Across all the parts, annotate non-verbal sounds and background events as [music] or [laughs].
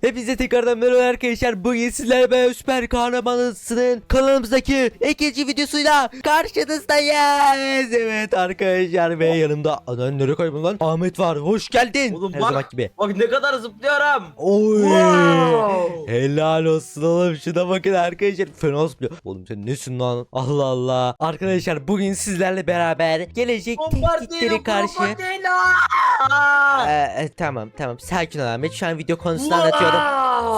Hepinize tekrardan merhaba arkadaşlar. Bugün sizlerle ben süper kahramanısının kanalımızdaki ikinci videosuyla karşınızdayız. Evet arkadaşlar ve yanımda anan nereye kayboldu lan? Ahmet var. Hoş geldin. Oğlum Her bak. gibi. Bak ne kadar zıplıyorum. Oy. Wow. Helal olsun oğlum şuna bakın arkadaşlar fena zıplıyor. Oğlum sen nesin lan Allah Allah. Arkadaşlar bugün sizlerle beraber gelecek tehditleri karşı. Ee, e, tamam tamam sakin ol Ahmet şu an video konusunu anlatıyorum.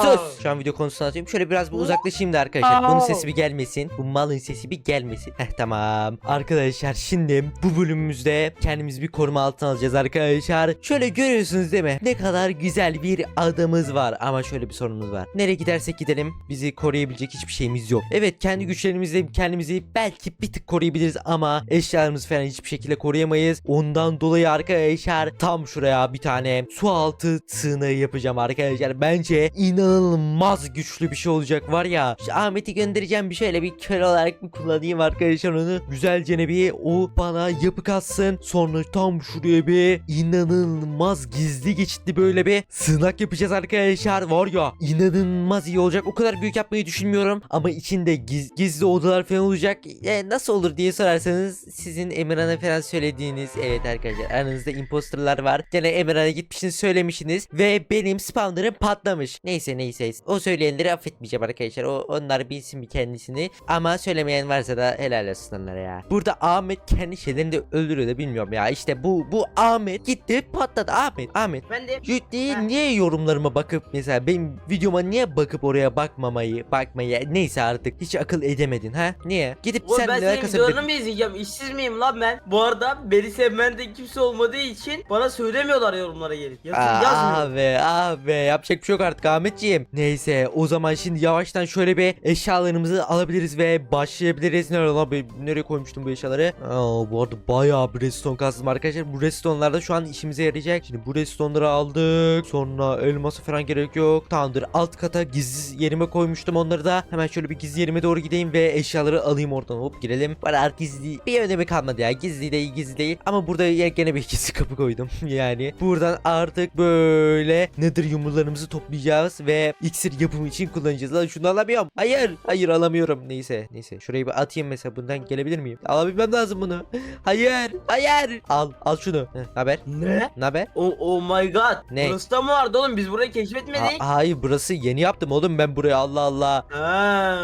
Sus! Şu an video konusunu anlatıyorum. Şöyle biraz bir uzaklaşayım da arkadaşlar. Bunun sesi bir gelmesin. Bu malın sesi bir gelmesin. Heh tamam. Arkadaşlar şimdi bu bölümümüzde kendimizi bir koruma altına alacağız arkadaşlar. Şöyle görüyorsunuz değil mi? Ne kadar güzel bir adamız var. Ama şöyle bir sorunumuz var. Nereye gidersek gidelim bizi koruyabilecek hiçbir şeyimiz yok. Evet kendi güçlerimizle kendimizi belki bir tık koruyabiliriz ama eşyalarımızı falan hiçbir şekilde koruyamayız. Ondan dolayı arkadaşlar tam şuraya bir tane su altı sığınağı yapacağım arkadaşlar. Bence inanılmaz güçlü bir şey olacak var ya. Şu Ahmet'i göndereceğim bir şöyle bir köle olarak bir kullanayım arkadaşlar onu. Güzelce bir o bana yapı katsın. Sonra tam şuraya bir inanılmaz gizli geçitli böyle bir sığınak yapacağız arkadaşlar. Var ya inanılmaz iyi olacak. O kadar büyük yapmayı düşünmüyorum. Ama içinde giz- gizli odalar falan olacak. E, nasıl olur diye sorarsanız sizin Emirhan'a falan söylediğiniz evet arkadaşlar aranızda imposterlar var. Gene Emirhan'a gitmişsiniz söylemişsiniz ve benim spawner'ım patlamış. Neyse neyse o söyleyenleri affetmeyeceğim arkadaşlar. O onlar bilsin bir kendisini. Ama söylemeyen varsa da helal olsun onlara ya. Burada Ahmet kendi şeylerini de öldürüyor da bilmiyorum ya. İşte bu bu Ahmet gitti patladı Ahmet Ahmet. Ben de Ciddi Heh. niye yorumlarıma bakıp mesela benim videoma niye bakıp oraya bakmamayı bakmayı neyse artık hiç akıl edemedin ha niye gidip Oğlum sen ben senin videolarını mı izleyeceğim? İşsiz miyim lan ben? Bu arada beni sevmen de kimse olmadığı için bana söylemiyorlar yorumlara gelip. Yazmıyor. Abi abi yapacak bir şey yok artık Ahmetciğim. Neyse o zaman şimdi yavaştan şöyle bir eşyalarımızı alabiliriz ve başlayabiliriz. Nerede lan nereye koymuştum bu eşyaları? Aa, bu arada bayağı bir redstone kazdım arkadaşlar. Bu redstone'lar da şu an işimize yarayacak. Şimdi bu redstone'ları aldık. Sonra elması falan gerek yok. Tamamdır alt kata gizli yerime koymuştum onları da. Hemen şöyle bir gizli yerime doğru gideyim ve eşyaları alayım oradan. Hop girelim. Bana artık gizli bir önemi kalmadı ya. Gizli değil gizli değil. Ama burada ya- gene bir [laughs] gizli kapı koydum. [laughs] yani buradan artık böyle nether yumrularımızı toplayacağız ve iksir yapımı için kullanacağız. Lan şunu alamıyorum. Hayır. Hayır alamıyorum. Neyse. Neyse. Şurayı bir atayım mesela. Bundan gelebilir miyim? Alabilmem lazım bunu. [laughs] Hayır. Hayır. Al. Al şunu. Heh, haber? Ne? Haber? Oh, oh my god. Ne? Burası da mı vardı oğlum? Biz burayı keşfetmedik. Hayır burası yeni yaptım oğlum ben buraya Allah Allah. Ha.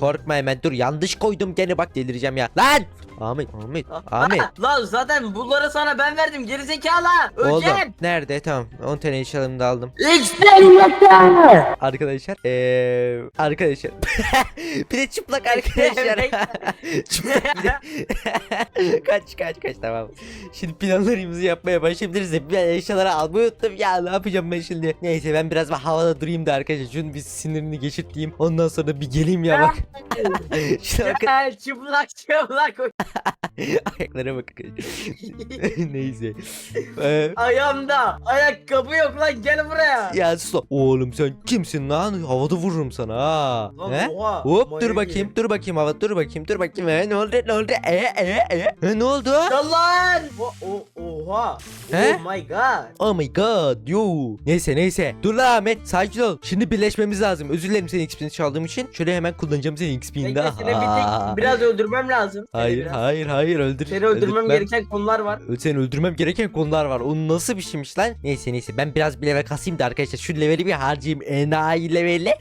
Korkma hemen dur yanlış koydum gene bak delireceğim ya. Lan! Ahmet Ahmet Ahmet. Ha, Lan zaten bunları sana ben verdim gerizekalı. Oğlum Öleceğim. nerede tamam 10 tane eşyalarımı da aldım. İşte Arkadaşlar eee arkadaşlar [laughs] bir de çıplak arkadaşlar. [laughs] çıplak [laughs] kaç kaç kaç tamam. Şimdi planlarımızı yapmaya başlayabiliriz de ben eşyaları almayı unuttum ya ne yapacağım ben şimdi. Neyse ben biraz bir havada durayım da arkadaşlar şunun bir sinirini geçirteyim. Ondan sonra bir geleyim ya bak. Şuna bakın çıplak çıplak. ayaklara bakın. Neyse. Eee Ayağımda ayakkabı yok lan gel buraya. Ya sus lan. Oğlum sen kimsin lan? Havada vururum sana ha. Lan He? oha, Hop dur manyak bakayım herif. dur bakayım hava dur bakayım dur bakayım he, ne oldu ne oldu e e e He, ne oldu Lan lan. O, o, oha. He? Oh my god. Oh my god yo Neyse neyse dur lan Ahmet sakin ol Şimdi birleşmemiz lazım özür dilerim senin XP'ni çaldığım için Şöyle hemen kullanacağım senin XP'ni Bekle seni bir tek biraz öldürmem lazım. Seni Hayır biraz. hayır hayır öldür Seni öldürmem öldürtmem. gereken konular var. Ö- Seni öldürmem gereken konular var. O nasıl bir şeymiş lan? Neyse neyse ben biraz bir level kasayım da arkadaşlar şu leveli bir harcayayım. Enayi leveli.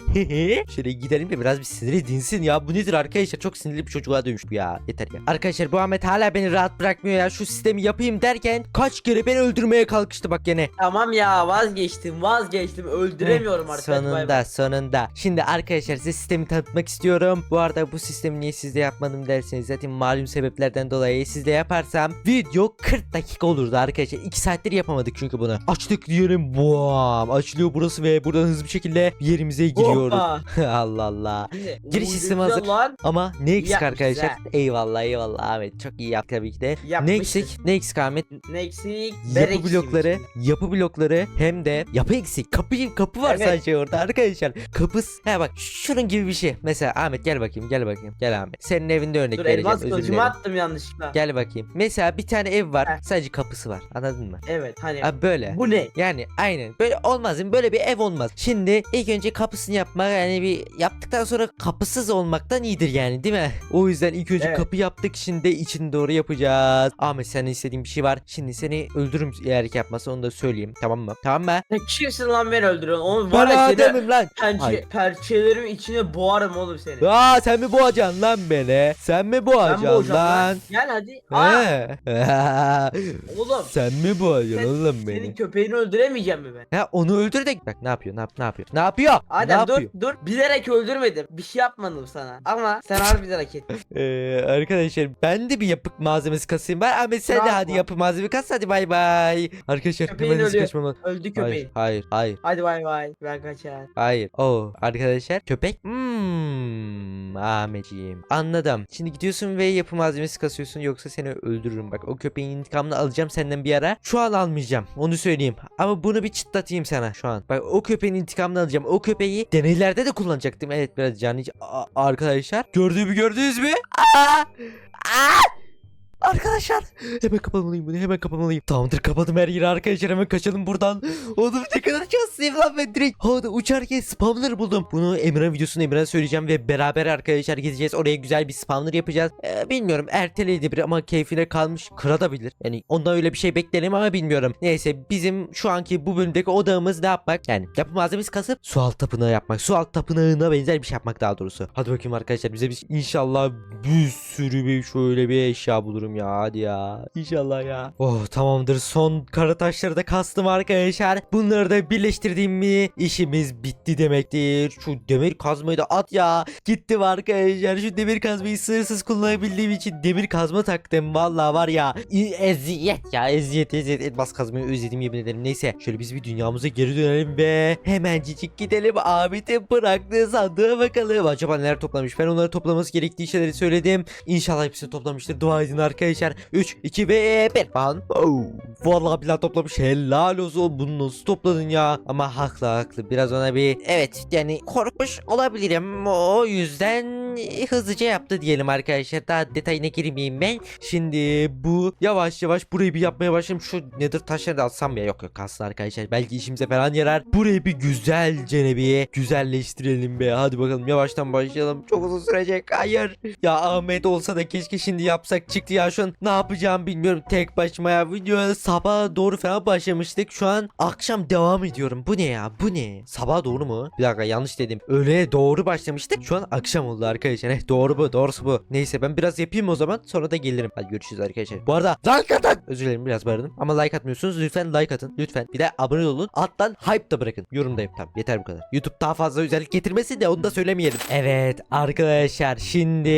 [laughs] Şöyle gidelim de biraz bir siniri dinsin ya. Bu nedir arkadaşlar? Çok sinirli bir çocuğa dönmüş bu ya. Yeter ya. Arkadaşlar bu Ahmet hala beni rahat bırakmıyor ya. Şu sistemi yapayım derken kaç kere beni öldürmeye kalkıştı bak gene. Tamam ya vazgeçtim vazgeçtim öldüremiyorum artık. Hadi bay bay. Sonunda sonunda. Şimdi arkadaşlar size sistemi tanıtmak istiyorum. Bu arada bu sistemi niye sizde yapmadım derseniz zaten malum sebeplerden dolayı sizde yaparsam video 40 dakika olurdu arkadaşlar. 2 saattir yapamadık çünkü bunu. Açtık diyelim. Buam. Açılıyor burası ve buradan hızlı bir şekilde yerimize giriyoruz. Hoppa. [laughs] Allah Allah. Şimdi, Giriş sistemi hazır. Lan. Ama ne eksik arkadaşlar? ha. Eyvallah eyvallah Ahmet. Çok iyi yaptı tabii ki de. Ne eksik? Ne eksik Ahmet? Ne eksik? Ben yapı eksiğim blokları, yapı blokları hem de yapı eksik. Kapı kapı var Evet. sadece orada arkadaşlar. Kapıs. Ha bak şunun gibi bir şey. Mesela Ahmet gel bakayım, gel bakayım. Gel Ahmet. Senin evinde örnek Dur vereceğim. elmas özür kılıcımı dilerim. attım yanlışlıkla. Gel bakayım. Mesela bir tane ev var. Heh. Sadece kapısı var. Anladın mı? Evet hani. Abi böyle. Bu ne? Yani aynen. Böyle olmaz değil mi? Böyle bir ev olmaz. Şimdi ilk önce kapısını yapmak yani bir yaptıktan sonra kapısız olmaktan iyidir yani değil mi? O yüzden ilk önce Evet. kapı yaptık şimdi içini doğru yapacağız. Ahmet senin istediğin bir şey var. Şimdi seni öldürürüm eğer ki yapmazsa onu da söyleyeyim tamam mı? Tamam mı? Sen kimsin lan beni öldürüyorsun? Oğlum Ben var ya seni lan. Hayır. pençe, perçelerim içine boğarım oğlum seni. Aa sen mi boğacaksın lan beni? Sen mi Ben boğacaksın lan? lan. Gel hadi. Aa, [laughs] oğlum. sen mi boğacaksın Sen- oğlum Senin beni? köpeğini öldüremeyeceğim mi ben? Ha onu öldür de bak ne yapıyor ne yap ne yapıyor ne yapıyor ne Adem dur yapıyor dur. Bilerek öldürmedim. Bir şey yapmadım sana. Ama sen harbiden hak ettin. [laughs] Ee, arkadaşlar ben de bir yapık malzemesi kasayım ben Ahmet sen de Yapma. hadi yapı malzeme kas hadi bay bay arkadaşlar Köpeğin hemen hızlı ölüyor. kaçmam lazım. Öldü köpeğin. hayır hayır hayır Hadi bay bay. Ben kaçar. Hayır. O arkadaşlar köpek. Hmm, Ahmetciğim. Anladım. Şimdi gidiyorsun ve yapı malzemesi kasıyorsun yoksa seni öldürürüm. Bak o köpeğin intikamını alacağım senden bir ara. Şu an almayacağım. Onu söyleyeyim. Ama bunu bir çıtlatayım sana şu an. Bak o köpeğin intikamını alacağım. O köpeği deneylerde de kullanacaktım. Evet biraz canı A- arkadaşlar. Gördüğümü gördünüz mü? Aa! Aa! Arkadaşlar hemen kapamalıyım bunu hemen kapamalıyım. Tamamdır kapadım her yeri arkadaşlar hemen kaçalım buradan. Oğlum ne kadar şanslıyım lan ben direkt. Havada uçarken spawner buldum. Bunu Emre'nin videosunu Emre'ye söyleyeceğim ve beraber arkadaşlar gideceğiz. Oraya güzel bir spawner yapacağız. Ee, bilmiyorum erteledi bir ama keyfine kalmış kırabilir. Yani ondan öyle bir şey beklerim ama bilmiyorum. Neyse bizim şu anki bu bölümdeki odağımız ne yapmak? Yani yapı malzemesi kasıp su alt tapınağı yapmak. Su alt tapınağına benzer bir şey yapmak daha doğrusu. Hadi bakayım arkadaşlar bize bir inşallah bir sürü bir şöyle bir eşya bulurum ya hadi ya. İnşallah ya. Oh tamamdır son kara taşları da kastım arkadaşlar. Bunları da birleştirdiğim mi işimiz bitti demektir. Şu demir kazmayı da at ya. Gittim arkadaşlar şu demir kazmayı sınırsız kullanabildiğim için demir kazma taktım. Vallahi var ya eziyet ya eziyet eziyet elmas kazmayı özledim yemin ederim. Neyse şöyle biz bir dünyamıza geri dönelim ve hemencik gidelim Ahmet'in bıraktığı sandığa bakalım. Acaba neler toplamış ben onları toplaması gerektiği şeyleri söyledim. İnşallah hepsini toplamıştır. Dua edin arkadaşlar. 3, 2 ve 1. Ban. Oh. Vallahi billahi toplamış. Helal olsun. Bunu nasıl topladın ya? Ama haklı haklı. Biraz ona bir evet yani korkmuş olabilirim. O yüzden hızlıca yaptı diyelim arkadaşlar. Daha detayına girmeyeyim ben. Şimdi bu yavaş yavaş burayı bir yapmaya başlayayım. Şu nedir taşları da alsam ya. Yok yok kalsın arkadaşlar. Belki işimize falan yarar. Burayı bir güzelce bir güzelleştirelim be. Hadi bakalım yavaştan başlayalım. Çok uzun sürecek. Hayır. Ya Ahmet olsa da keşke şimdi yapsak çıktı ya şu an ne yapacağım bilmiyorum tek başıma ya video sabah doğru falan başlamıştık şu an akşam devam ediyorum bu ne ya bu ne sabah doğru mu bir dakika yanlış dedim öğleye doğru başlamıştık şu an akşam oldu arkadaşlar eh, doğru bu doğrusu bu. Neyse ben biraz yapayım o zaman sonra da gelirim. Hadi görüşürüz arkadaşlar. Bu arada like atın! Özür dilerim biraz bağırdım ama like atmıyorsunuz lütfen like atın lütfen. Bir de abone olun alttan hype da bırakın. Yorumdayım tamam yeter bu kadar. Youtube daha fazla özellik getirmesi de onu da söylemeyelim. Evet arkadaşlar şimdi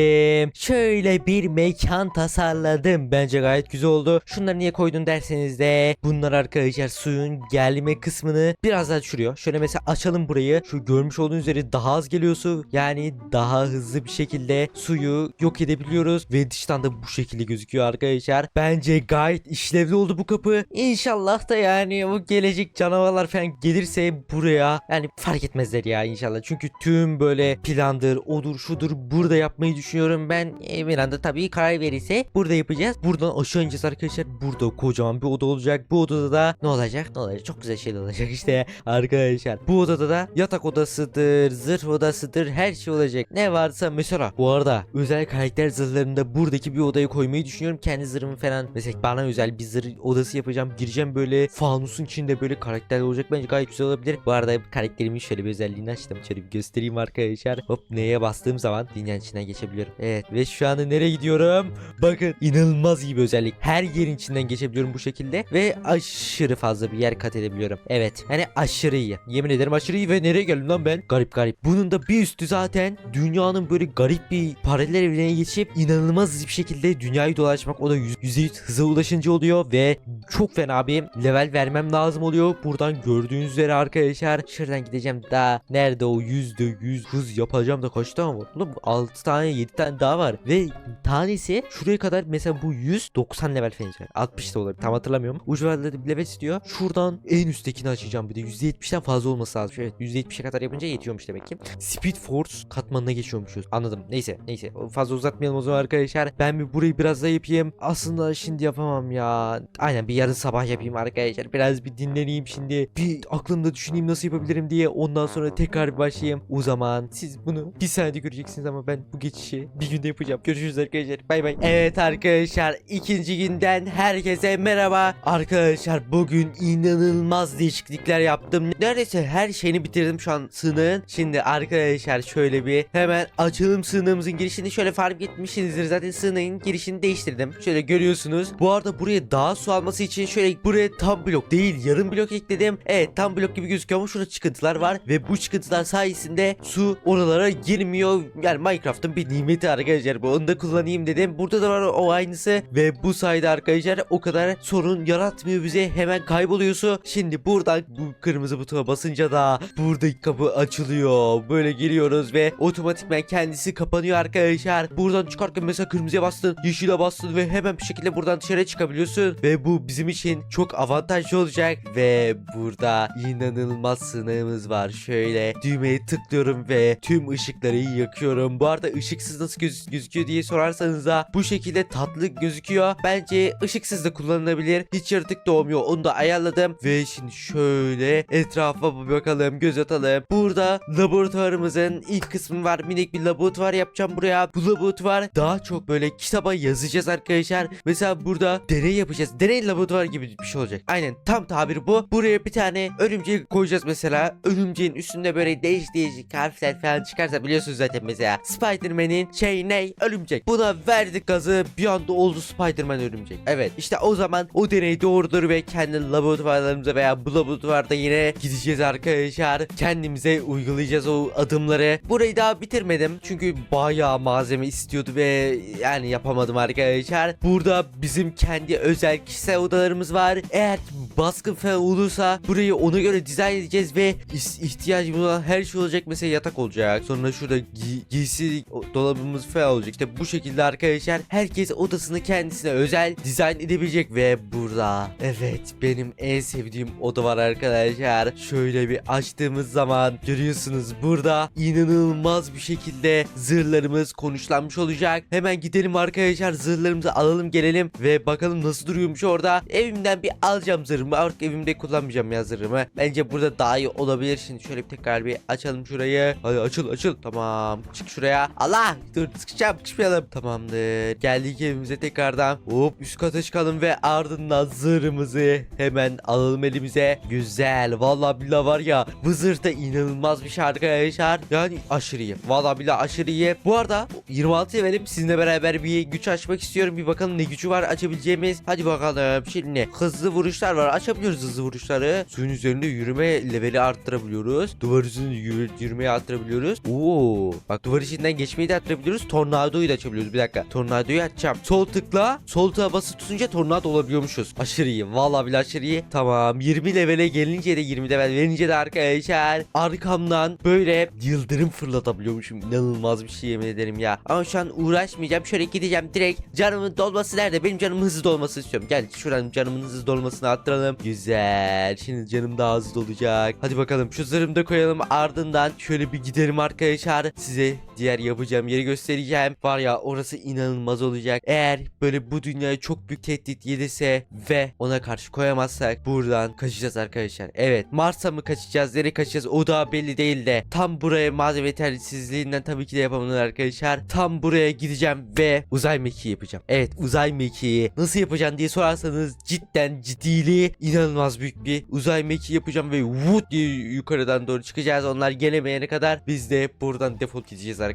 şöyle bir mekan tasarladım. Bence gayet güzel oldu. Şunları niye koydun derseniz de bunlar arkadaşlar suyun gelme kısmını biraz daha düşürüyor. Şöyle mesela açalım burayı. Şu görmüş olduğunuz üzere daha az geliyor su. Yani daha hızlı bir şekilde suyu yok edebiliyoruz. Ve dıştan da bu şekilde gözüküyor arkadaşlar. Bence gayet işlevli oldu bu kapı. İnşallah da yani o gelecek canavarlar falan gelirse buraya yani fark etmezler ya inşallah. Çünkü tüm böyle plandır odur şudur burada yapmayı düşünüyorum ben. E, Miranda tabii karar verirse burada yapacağız. Buradan aşağı ineceğiz arkadaşlar. Burada kocaman bir oda olacak. Bu odada da ne olacak? Ne olacak? Çok güzel şeyler olacak işte arkadaşlar. Bu odada da yatak odasıdır zırh odasıdır her şey olacak. Ne varsa mesela bu arada özel karakter zırhlarında buradaki bir odayı koymayı düşünüyorum. Kendi zırhımı falan mesela bana özel bir zırh odası yapacağım. Gireceğim böyle fanusun içinde böyle karakterler olacak. Bence gayet güzel olabilir. Bu arada karakterimin şöyle bir özelliğini açtım. Şöyle bir göstereyim arkadaşlar. Hop neye bastığım zaman dünyanın içinden geçebiliyorum. Evet ve şu anda nereye gidiyorum? Bakın inanılmaz iyi bir özellik. Her yerin içinden geçebiliyorum bu şekilde ve aşırı fazla bir yer kat edebiliyorum. Evet yani aşırı iyi. Yemin ederim aşırı iyi ve nereye geldim lan ben? Garip garip. Bunun da bir üstü zaten dünyanın böyle garip bir paralel evrene geçip inanılmaz hızlı bir şekilde dünyayı dolaşmak o da yüz- %100 hıza ulaşınca oluyor ve çok fena bir level vermem lazım oluyor. Buradan gördüğünüz üzere arkadaşlar şuradan gideceğim daha nerede o %100 hız yapacağım da kaç tane var oğlum 6 tane 7 tane daha var ve tanesi şuraya kadar mesela bu 190 level falan çıkar. 60 da olabilir tam hatırlamıyorum. Ucu varlarda bir level istiyor şuradan en üsttekini açacağım bir de %70'den fazla olması lazım. Evet %70'e kadar yapınca yetiyormuş demek ki. Speed Force katmanına geçiyormuşuz çalışıyoruz. Anladım. Neyse neyse. Fazla uzatmayalım o zaman arkadaşlar. Ben bir burayı biraz daha yapayım. Aslında şimdi yapamam ya. Aynen bir yarın sabah yapayım arkadaşlar. Biraz bir dinleneyim şimdi. Bir aklımda düşüneyim nasıl yapabilirim diye. Ondan sonra tekrar başlayayım. O zaman siz bunu bir saniyede göreceksiniz ama ben bu geçişi bir günde yapacağım. Görüşürüz arkadaşlar. Bay bay. Evet arkadaşlar ikinci günden herkese merhaba. Arkadaşlar bugün inanılmaz değişiklikler yaptım. Neredeyse her şeyini bitirdim şu an sığınığın. Şimdi arkadaşlar şöyle bir hemen açalım sığınığımızın girişini. Şöyle fark etmişsinizdir zaten sığınığın girişini değiştirdim. Şöyle görüyorsunuz. Bu arada buraya daha su alması için şöyle buraya tam blok değil yarım blok ekledim. Evet tam blok gibi gözüküyor ama şurada çıkıntılar var. Ve bu çıkıntılar sayesinde su oralara girmiyor. Yani Minecraft'ın bir nimeti arkadaşlar. Bu onu da kullanayım dedim. Burada da var o aynısı. Ve bu sayede arkadaşlar o kadar sorun yaratmıyor bize. Hemen kayboluyor su. Şimdi buradan bu kırmızı butona basınca da buradaki kapı açılıyor. Böyle giriyoruz ve otomatikman kendisi kapanıyor arkadaşlar. Buradan çıkarken mesela kırmızıya bastın, yeşile bastın ve hemen bir şekilde buradan dışarı çıkabiliyorsun. Ve bu bizim için çok avantajlı olacak. Ve burada inanılmaz sınavımız var. Şöyle düğmeye tıklıyorum ve tüm ışıkları yakıyorum. Bu arada ışıksız nasıl göz- gözüküyor diye sorarsanız da bu şekilde tatlı gözüküyor. Bence ışıksız da kullanılabilir. Hiç yaratık doğmuyor. Onu da ayarladım. Ve şimdi şöyle etrafa bakalım. Göz atalım. Burada laboratuvarımızın ilk kısmı var. Minik bir laboratuvar yapacağım buraya. Bu laboratuvar daha çok böyle kitaba yazacağız arkadaşlar. Mesela burada deney yapacağız. Deney laboratuvar gibi bir şey olacak. Aynen tam tabiri bu. Buraya bir tane örümcek koyacağız mesela. Örümceğin üstünde böyle değişik değişik harfler falan çıkarsa biliyorsunuz zaten mesela. Spider-Man'in şey ne? Örümcek. Buna verdik gazı bir anda oldu Spider-Man örümcek. Evet işte o zaman o deney doğrudur ve kendi laboratuvarlarımıza veya bu laboratuvarda yine gideceğiz arkadaşlar. Kendimize uygulayacağız o adımları. Burayı daha bitirmedim çünkü bayağı malzeme istiyordu ve yani yapamadım arkadaşlar. Burada bizim kendi özel kişisel odalarımız var. Eğer baskın falan olursa burayı ona göre dizayn edeceğiz ve ihtiyacımız olan her şey olacak. Mesela yatak olacak. Sonra şurada gi- giysi dolabımız falan olacak. İşte bu şekilde arkadaşlar herkes odasını kendisine özel dizayn edebilecek ve burada evet benim en sevdiğim oda var arkadaşlar. Şöyle bir açtığımız zaman görüyorsunuz burada inanılmaz bir şekilde zırhlarımız konuşlanmış olacak. Hemen gidelim arkadaşlar zırhlarımızı alalım gelelim ve bakalım nasıl duruyormuş orada. Evimden bir alacağım zırhımı. Artık evimde kullanmayacağım ya zırhımı. Bence burada daha iyi olabilir. Şimdi şöyle bir tekrar bir açalım şurayı. Hadi açıl açıl. Tamam. Çık şuraya. Allah dur sıkışacağım. Sıkışmayalım. Tamamdır. Geldik evimize tekrardan. Hop üst kata çıkalım ve ardından zırhımızı hemen alalım elimize. Güzel. Vallahi billahi var ya bu zırh da inanılmaz bir şey arkadaşlar. Yani aşırı iyi. Vallahi billahi aşırı iyi. Bu arada 26 levelim sizinle beraber bir güç açmak istiyorum. Bir bakalım ne gücü var açabileceğimiz. Hadi bakalım. Şimdi hızlı vuruşlar var. Açabiliyoruz hızlı vuruşları. Suyun üzerinde yürüme leveli arttırabiliyoruz. Duvar üzerinde yürü, yürümeyi arttırabiliyoruz. Oo. Bak duvar içinden geçmeyi de arttırabiliyoruz. Tornadoyu da açabiliyoruz. Bir dakika. Tornadoyu açacağım. Sol tıkla. Sol tığa basıp tutunca tornado olabiliyormuşuz. Aşırı iyi. Vallahi bile aşırı iyi. Tamam. 20 levele gelince de 20 level verince de arkadaşlar arkamdan böyle yıldırım fırlatabiliyormuşum. İnanılmaz bir şey yemin ederim ya. Ama şu an uğraşmayacağım. Şöyle gideceğim direkt. Canımın dolması nerede? Benim canımın hızlı dolması istiyorum. Gel şuradan canımın hızlı dolmasını arttıralım. Güzel. Şimdi canım daha hızlı dolacak. Hadi bakalım şu zırhımı da koyalım. Ardından şöyle bir gidelim arkadaşlar. Size diğer yapacağım yeri göstereceğim. Var ya orası inanılmaz olacak. Eğer böyle bu dünyaya çok büyük tehdit gelirse ve ona karşı koyamazsak buradan kaçacağız arkadaşlar. Evet Mars'a mı kaçacağız? Nereye kaçacağız? O da belli değil de tam buraya malzeme yetersizliğinden tabii ki de yapamadım arkadaşlar. Tam buraya gideceğim ve uzay mekiği yapacağım. Evet uzay mekiği nasıl yapacağım diye sorarsanız cidden ciddiliği inanılmaz büyük bir uzay mekiği yapacağım ve vut diye yukarıdan doğru çıkacağız. Onlar gelemeyene kadar biz de buradan defol gideceğiz arkadaşlar.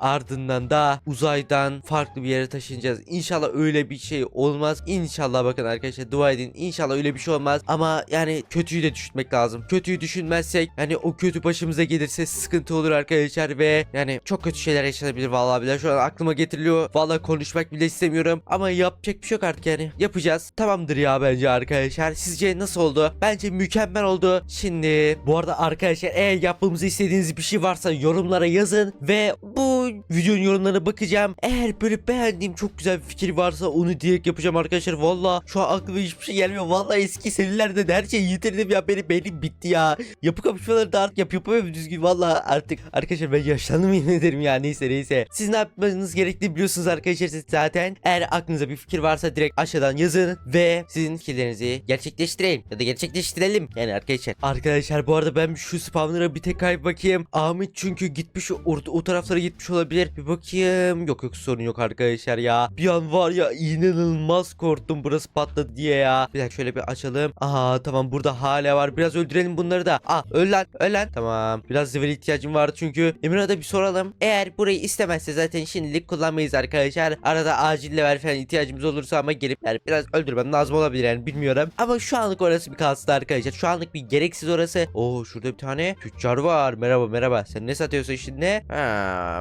Ardından da uzaydan farklı bir yere taşınacağız. İnşallah öyle bir şey olmaz. İnşallah bakın arkadaşlar dua edin. İnşallah öyle bir şey olmaz. Ama yani kötüyü de düşünmek lazım. Kötüyü düşünmezsek yani o kötü başımıza gelirse sıkıntı olur arkadaşlar ve yani çok kötü şeyler yaşanabilir vallahi bile. Şu an aklıma getiriliyor. Vallahi konuşmak bile istemiyorum. Ama yapacak bir şey yok artık yani. Yapacağız. Tamamdır ya bence arkadaşlar. Sizce nasıl oldu? Bence mükemmel oldu. Şimdi bu arada arkadaşlar eğer yapmamızı istediğiniz bir şey varsa yorumlara yazın ve bu videonun yorumlarına bakacağım. Eğer böyle beğendiğim çok güzel bir fikir varsa onu direkt yapacağım arkadaşlar. Valla şu an aklıma hiçbir şey gelmiyor. Valla eski serilerde de her şeyi yitirdim ya. Benim beynim bitti ya. Yapı kapışmaları da artık yap yapamıyorum düzgün. Valla artık arkadaşlar ben yaşlandım [laughs] yemin ederim ya. Neyse neyse. Siz ne yapmanız gerektiğini biliyorsunuz arkadaşlar siz zaten. Eğer aklınıza bir fikir varsa direkt aşağıdan yazın ve sizin fikirlerinizi gerçekleştireyim ya da gerçekleştirelim. Yani arkadaşlar. Arkadaşlar bu arada ben şu spawner'a bir tek kayıp bakayım. Ahmet çünkü gitmiş o, o taraflara gitmiş olabilir. Bir bakayım. Yok yok sorun yok arkadaşlar ya. Bir an var ya inanılmaz korktum burası patladı diye ya. Bir dakika şöyle bir açalım. Aha tamam burada hala var. Biraz öldürelim bunları da. Ah öl lan öl lan. Tamam. Biraz level ihtiyacım vardı çünkü. Emir'a da bir soralım. Eğer burayı istemezse zaten şimdilik kullanmayız arkadaşlar. Arada acil level falan ihtiyacımız olursa ama gelip yani biraz öldürmem lazım olabilir yani bilmiyorum. Ama şu anlık orası bir kalsın arkadaşlar. Şu anlık bir gereksiz orası. Oo şurada bir tane tüccar var. Merhaba merhaba. Sen ne satıyorsun şimdi? Ha,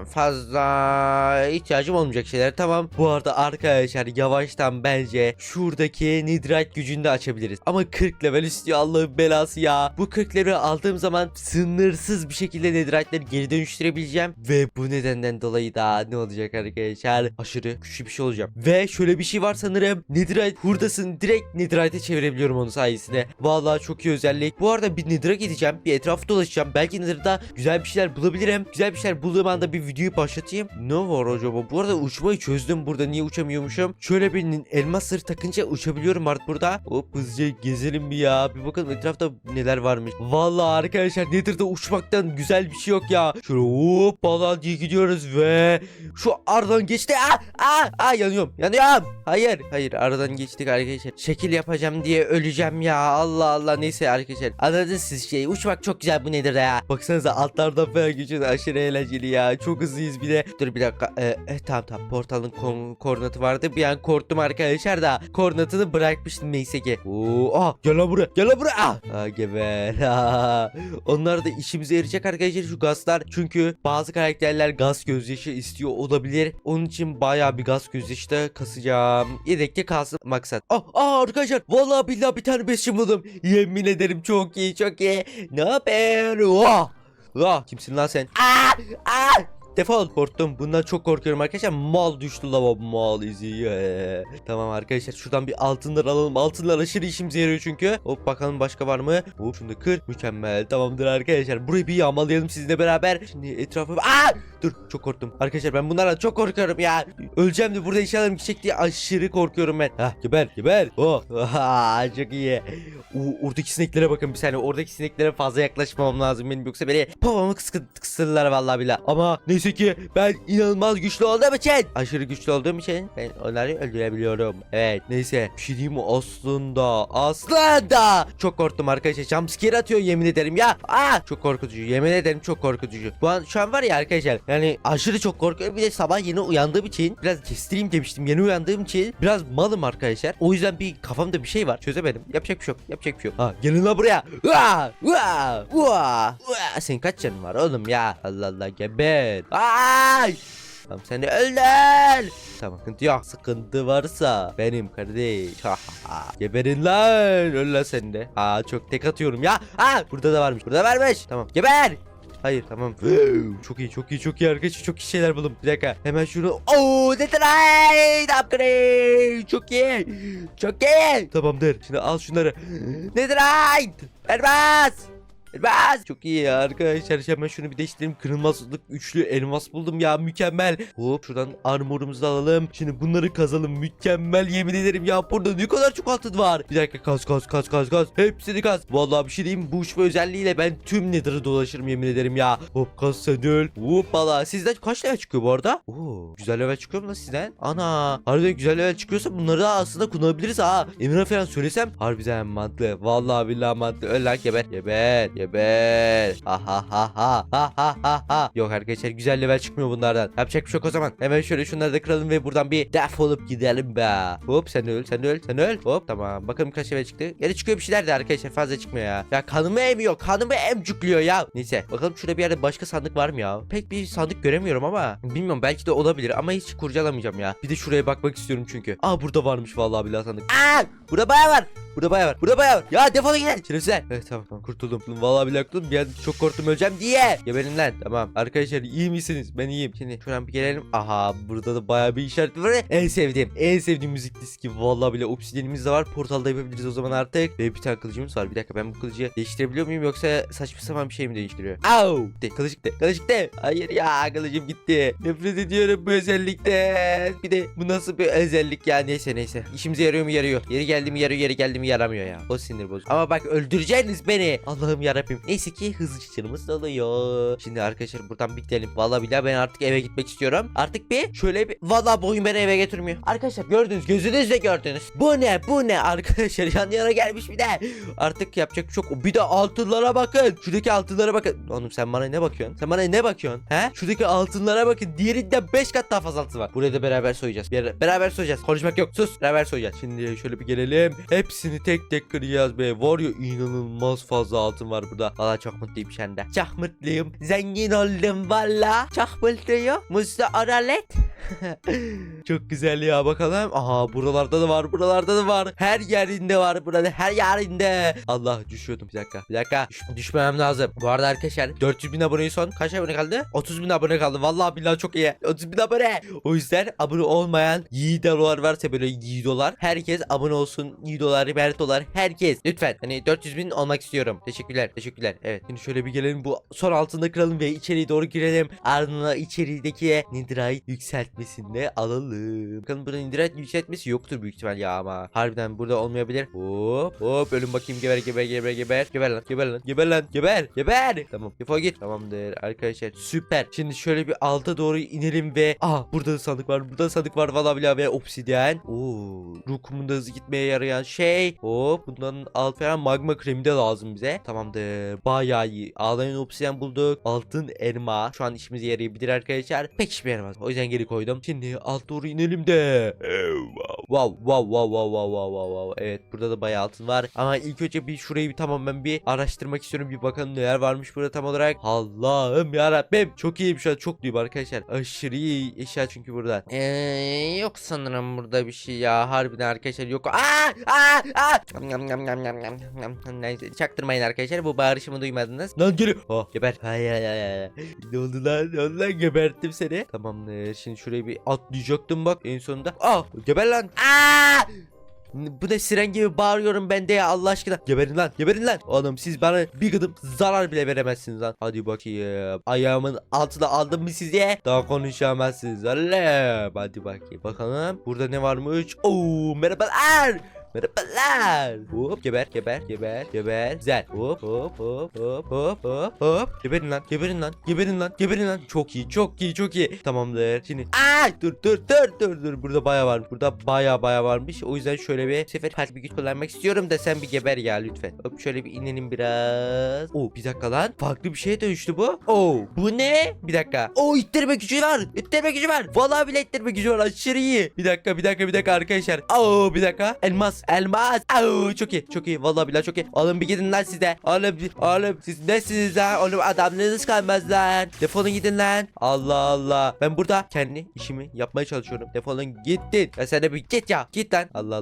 fazla ihtiyacım olmayacak şeyler. Tamam. Bu arada arkadaşlar yavaştan bence şuradaki nidrat gücünü de açabiliriz. Ama 40 level istiyor Allah'ın belası ya. Bu 40 level aldığım zaman sınırsız bir şekilde nidratları geri dönüştürebileceğim. Ve bu nedenden dolayı da ne olacak arkadaşlar? Aşırı güçlü bir şey olacağım. Ve şöyle bir şey var sanırım. Netherite hurdasını direkt Netherite'e çevirebiliyorum onun sayesinde. Vallahi çok iyi özellik. Bu arada bir Nether'a gideceğim. Bir etrafı dolaşacağım. Belki Nether'da güzel bir şeyler bulabilirim. Güzel bir şeyler bulduğum anda bir videoyu başlatayım. Ne var acaba? Bu arada uçmayı çözdüm burada. Niye uçamıyormuşum? Şöyle bir elmas sır takınca uçabiliyorum artık burada. Hop hızlıca gezelim bir ya. Bir bakalım etrafta neler varmış. Vallahi arkadaşlar Nether'da uçmaktan güzel bir şey yok ya. Şöyle hop falan diye gidiyoruz ve şu aradan geçti. Aa, aa, aa yanıyorum. Yanıyorum. Hayır. Hayır aradan geçtik arkadaşlar. Şekil yapacağım diye öleceğim ya. Allah Allah neyse arkadaşlar. Anladınız siz şey. Uçmak çok güzel bu nedir ya. Baksanıza altlardan falan geçiyoruz. Aşırı eğlenceli ya. Çok hızlıyız bir de. Dur bir dakika. Ee, eh, tamam tamam. Portalın ko- koordinatı vardı. Bir an korktum arkadaşlar da. Koordinatını bırakmıştım neyse ki. Oo, ah, gel lan buraya. Gel lan buraya. Ah, ah geber. [laughs] Onlar da işimize yarayacak arkadaşlar şu gazlar. Çünkü bazı karakterler gaz gözyaşı istiyor olabilir. Onun için bayağı bir gaz gözyaşı da kasacağım. Yedekte kalsın maksat. Ah, ah arkadaşlar. Vallahi billahi bir tane beşim buldum. Yemin ederim çok iyi çok iyi. Ne haber? Vah. Vah. Kimsin lan sen? Aa, aa. Defol korktum. Bundan çok korkuyorum arkadaşlar. Mal düştü lava mal izi. [laughs] Tamam arkadaşlar şuradan bir altınlar alalım. Altınlar aşırı işimize yarıyor çünkü. Hop bakalım başka var mı? Hop şunu da kır. Mükemmel. Tamamdır arkadaşlar. Burayı bir yağmalayalım sizinle beraber. Şimdi etrafı... Aa! Dur çok korktum. Arkadaşlar ben bunlardan çok korkuyorum ya. Öleceğim de burada inşallah gidecek diye aşırı korkuyorum ben. Hah geber geber. Oh. [laughs] Çok iyi. Oo, oradaki sineklere bakın bir saniye. Oradaki sineklere fazla yaklaşmamam lazım benim yoksa beni babamı kıskı, kısırlar vallahi billahi. Ama neyse ki ben inanılmaz güçlü olduğum için aşırı güçlü olduğum için ben onları öldürebiliyorum. Evet neyse bir şey diyeyim mi aslında aslında çok korktum arkadaşlar jumpscare atıyor yemin ederim ya. Aa çok korkutucu yemin ederim çok korkutucu. Bu an şu an var ya arkadaşlar yani aşırı çok korkuyorum bir de sabah yeni uyandığım için biraz kestireyim demiştim yeni uyandığım için biraz malım arkadaşlar. O yüzden bir kafamda bir şey var çözemedim. Yapacak bir şey yok yapacak bir şey yok. Ha gelin la buraya. Ua, ua, ua, ua. Senin kaç canın var oğlum ya? Allah Allah geber. Ay! Tamam sen de. Tamam sıkıntı yok. Sıkıntı varsa benim kardeş. Geberin lan. Öl lan sen de. Aa çok tek atıyorum ya. Aa burada da varmış. Burada varmış. Tamam geber. Hayır tamam. [sniffs] çok iyi çok iyi çok iyi arkadaşlar çok iyi şeyler buldum. Bir dakika hemen şunu. Oo Netherite upgrade. Çok iyi. Çok iyi. Tamamdır. Şimdi al şunları. [sniffs] Netherite. Elmas. Elmas. Çok iyi ya arkadaşlar. Hemen şunu bir değiştirelim. Kırılmazlık üçlü elmas buldum ya. Mükemmel. Hop şuradan armorumuzu alalım. Şimdi bunları kazalım. Mükemmel yemin ederim ya. Burada ne kadar çok altın var. Bir dakika kaz kaz kaz kaz kaz. Hepsini kaz. Vallahi bir şey diyeyim. Bu uçma özelliğiyle ben tüm nether'ı dolaşırım yemin ederim ya. Hop kaz sen öl. Hoppala. Sizden kaç level çıkıyor bu arada? Oo, güzel level çıkıyor mu lan sizden? Ana. Harbiden güzel level çıkıyorsa bunları da aslında kullanabiliriz ha. Emir'e falan söylesem harbiden mantıklı. Vallahi billahi mantıklı. Öl lan geber. Geber. Geber. Ha ha ha ha ha ha ha ha. Yok arkadaşlar güzel level çıkmıyor bunlardan. Yapacak bir şey yok o zaman. Hemen şöyle şunları da kıralım ve buradan bir defolup gidelim be. Hop sen öl sen öl sen öl. Hop tamam. Bakalım kaç level çıktı. Geri çıkıyor bir şeyler de arkadaşlar fazla çıkmıyor ya. Ya kanımı emiyor. Kanımı emcükliyor ya. Neyse bakalım şurada bir yerde başka sandık var mı ya? Pek bir sandık göremiyorum ama. Bilmiyorum belki de olabilir ama hiç kurcalamayacağım ya. Bir de şuraya bakmak istiyorum çünkü. Aa burada varmış vallahi billahi sandık. Aa burada bayağı var. Burada bayağı var. Burada bayağı var. Ya defol gidin. Şerefsizler. Evet tamam tamam kurtuldum. Vallahi billahi kurtuldum. Bir an çok korktum öleceğim diye. Geberin lan. Tamam. Arkadaşlar iyi misiniz? Ben iyiyim. Şimdi şuradan bir gelelim. Aha burada da bayağı bir işaret var. En sevdiğim. En sevdiğim müzik diski. Vallahi bile obsidiyenimiz de var. Portalda yapabiliriz o zaman artık. Ve bir tane kılıcımız var. Bir dakika ben bu kılıcı değiştirebiliyor muyum yoksa saçma sapan bir şey mi değiştiriyor? Au! De, kılıcık de. Kılıcık de. Hayır ya kılıcım gitti. Nefret ediyorum bu özellikten. Bir de bu nasıl bir özellik ya neyse neyse. İşimize yarıyor mu yarıyor. Yeri geldi mi yarıyor yeri geldi mi yaramıyor ya. O sinir bozucu. Ama bak öldüreceksiniz beni. Allah'ım yarabbim. Neyse ki hızlı canımız doluyor. Şimdi arkadaşlar buradan bir gidelim. Vallahi billahi ben artık eve gitmek istiyorum. Artık bir şöyle bir vallahi boyun beni eve götürmüyor. Arkadaşlar gördünüz gözünüzle gördünüz. Bu ne bu ne arkadaşlar yan yana gelmiş bir de. Artık yapacak çok. Bir de altınlara bakın. Şuradaki altınlara bakın. Oğlum sen bana ne bakıyorsun? Sen bana ne bakıyorsun? He? Şuradaki altınlara bakın. Diğerinden 5 kat daha fazla altın var. Buraya da beraber soyacağız. Beraber soyacağız. Konuşmak yok. Sus. Beraber soyacağız. Şimdi şöyle bir gelelim. Hepsini tek tek kıracağız be. Var ya inanılmaz fazla altın var burada. Valla çok mutluyum şu anda. Çok mutluyum. Zengin oldum valla. Çok mutluyum. Musta oralet. [laughs] Çok güzel ya bakalım. Aha buralarda da var buralarda da var. Her yerinde var burada her yerinde. Allah düşüyordum bir dakika. Bir dakika Düş- düşmemem lazım. Bu arada arkadaşlar 400 bin abone son. Kaç abone kaldı? 30 bin abone kaldı. Vallahi billahi çok iyi. 30 bin abone. O yüzden abone olmayan yiğidolar varsa böyle yiğidolar. Herkes abone olsun. Yiğidolar, Bertolar herkes. Lütfen. Hani 400 bin olmak istiyorum. Teşekkürler. Teşekkürler. Evet. Şimdi şöyle bir gelelim. Bu son altında kıralım ve içeriye doğru girelim. Ardından içerideki Netherite yükseltmesini alalım. Bakalım burada Netherite yükseltmesi yoktur büyük ihtimal ya ama. Harbiden burada olmayabilir. Hop hop ölüm bakayım geber geber geber geber. Geber lan geber lan geber lan geber geber. Tamam defol git. Tamamdır arkadaşlar süper. Şimdi şöyle bir alta doğru inelim ve ah burada da sandık var burada da sandık var valla bile ve obsidyen. Oo ruh kumunda hızlı gitmeye yarayan şey. Hop bundan alt falan magma kremi de lazım bize. Tamamdır bayağı iyi. Ağlayan obsidyen bulduk. Altın elma. Şu an işimize yarayabilir arkadaşlar. Pek işime yaramaz. O yüzden geri koydum. Şimdi alt doğru inelim de. Wow wow wow wow wow wow wow wow. Evet burada da bayağı altın var. Ama ilk önce bir şurayı bir tamamen bir araştırmak istiyorum. Bir bakalım neler varmış burada tam olarak. Allah'ım yarabbim. Çok iyiyim şu an. Çok duyum arkadaşlar. Aşırı iyi eşya çünkü burada. Eee yok sanırım burada bir şey ya. Harbiden arkadaşlar yok. Aa aa aa. Yam, yam, yam, yam, yam, yam, yam. Neyse çaktırmayın arkadaşlar. Bu bağırışımı duymadınız. Lan geliyor. Oh geber. Hay hay hay hay. Ne oldu lan? Ne oldu lan? Geberttim seni. Tamamdır. Şimdi şurayı bir atlayacaktım bak en sonunda. Ah geber lan. Aa! Bu ne siren gibi bağırıyorum ben de ya Allah aşkına. Geberin lan geberin lan. Oğlum siz bana bir gıdım zarar bile veremezsiniz lan. Hadi bakayım. Ayağımın altına aldım mı size? Daha konuşamazsınız. Oğlum. Hadi bakayım. Bakalım. Burada ne varmış? Oo merhabalar. Merhabalar. Hop geber geber geber geber. Güzel. Hop hop hop hop hop hop hop. Geberin lan geberin lan geberin lan geberin lan. Çok iyi çok iyi çok iyi. Tamamdır. Şimdi aa dur dur dur dur dur. Burada baya var. Burada baya baya varmış. O yüzden şöyle bir sefer farklı bir güç kullanmak istiyorum da sen bir geber ya lütfen. Hop şöyle bir inelim biraz. Oo bir dakika lan. Farklı bir şeye dönüştü bu. Oo bu ne? Bir dakika. Oo ittirme gücü var. İttirme gücü var. Vallahi bile ittirme gücü var. Aşırı iyi. Bir dakika bir dakika bir dakika arkadaşlar. Oo bir dakika. Elmas. Elmas. Oo çok iyi. Çok iyi. Vallahi billahi çok iyi. Oğlum bir gidin lan size. Oğlum oğlum siz nesiniz lan? Oğlum adamlarınız kalmaz lan. Defolun gidin lan. Allah Allah. Ben burada kendi işimi yapmaya çalışıyorum. Defolun gittin. Ya sen de bir git ya. Git lan. Allah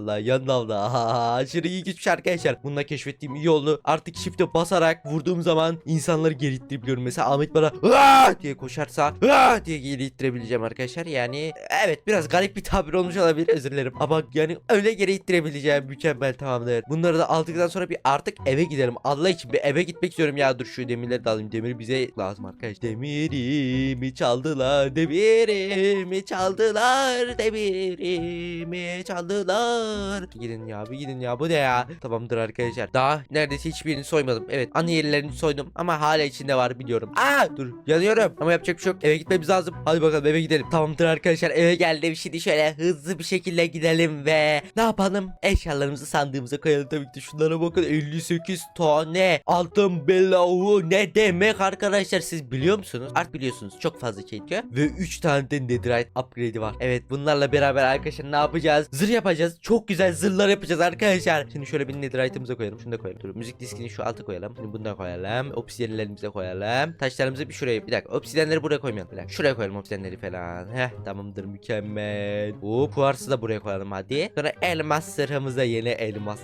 Allah. Aha, [laughs] aşırı iyi güçmüş arkadaşlar. Bununla keşfettiğim iyi oldu. Artık shift'e basarak vurduğum zaman insanları geri ittirebiliyorum. Mesela Ahmet bana "Aa!" diye koşarsa "Aa!" diye geri ittirebileceğim arkadaşlar. Yani evet biraz garip bir tabir olmuş olabilir özür dilerim. Ama yani öyle geri ittirebileceğim mükemmel tamamdır. Bunları da aldıktan sonra bir artık eve gidelim. Allah için bir eve gitmek istiyorum ya. Dur şu demirleri de alayım. Demir bize lazım arkadaş. Demirimi çaldılar. Demirimi çaldılar. Demirimi çaldılar. Gidin ya bir gidin ya bu ne ya? Tamamdır arkadaşlar. Daha neredeyse hiçbirini soymadım. Evet anne yerlerini soydum ama hala içinde var biliyorum. Aa dur yanıyorum ama yapacak bir şey yok. Eve gitmemiz lazım. Hadi bakalım eve gidelim. Tamamdır arkadaşlar eve geldim. Şimdi şöyle hızlı bir şekilde gidelim ve ne yapalım? Eşyalarımızı sandığımıza koyalım tabii ki de. Şunlara bakın 58 tane altın belavı ne demek arkadaşlar siz biliyor musunuz? Artık biliyorsunuz çok fazla şey diyor. Ve 3 tane de netherite upgrade'i var. Evet bunlarla beraber arkadaşlar ne yapacağız? Zırh yapacağız. Çok güzel zırhlar yapacağız arkadaşlar. Şimdi şöyle bir netherite'ımıza koyalım. Şunu da koyalım. Dur müzik diskini şu alta koyalım. Şimdi bunu da koyalım. Obsidianlerimize koyalım. Taşlarımızı bir şuraya bir dakika. Obsidianleri buraya koymayalım. Dakika. Şuraya koyalım obsidianleri falan. Heh tamamdır mükemmel. Hop kuarsı da buraya koyalım hadi. Sonra elmas zırhımızı zırhımızda yeni elmas.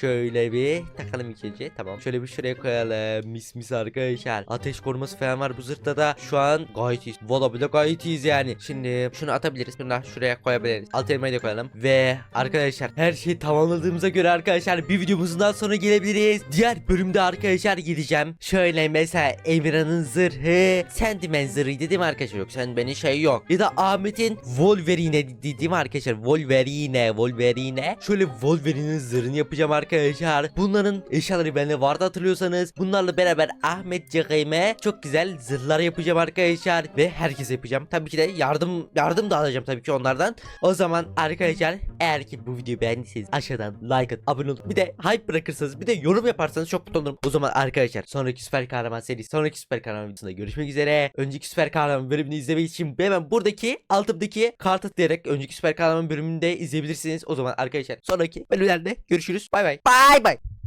Şöyle bir takalım ilk önce. Tamam. Şöyle bir şuraya koyalım. Mis mis arkadaşlar. Ateş koruması falan var bu zırhta da. Şu an gayet iyiyiz. Valla bile gayet iyiyiz yani. Şimdi şunu atabiliriz. Bunu da şuraya koyabiliriz. Alt elmayı da koyalım. Ve arkadaşlar her şeyi tamamladığımıza göre arkadaşlar bir videomuzun daha sonra gelebiliriz. Diğer bölümde arkadaşlar gideceğim. Şöyle mesela Emirhan'ın zırhı Sentiment zırhıydı değil mi arkadaşlar? Yok Sentiment'in şey yok. Ya da Ahmet'in Wolverine dediğim arkadaşlar. Wolverine, Wolverine. Şöyle Wolverine'in zırhını yapacağım arkadaşlar. Bunların eşyaları bende vardı hatırlıyorsanız. Bunlarla beraber Ahmet Cekayme çok güzel zırhlar yapacağım arkadaşlar. Ve herkese yapacağım. Tabii ki de yardım yardım da alacağım tabii ki onlardan. O zaman arkadaşlar eğer ki bu videoyu beğendiyseniz aşağıdan like at, abone olun. Bir de hype bırakırsanız bir de yorum yaparsanız çok mutlu olurum. O zaman arkadaşlar sonraki süper kahraman serisi sonraki süper kahraman videosunda görüşmek üzere. Önceki süper kahraman bölümünü izlemek için hemen buradaki altımdaki kartı tıklayarak önceki süper kahraman bölümünü de izleyebilirsiniz. O zaman arkadaşlar sonraki bölümlerde görüşürüz. Bay bay. Bay bay.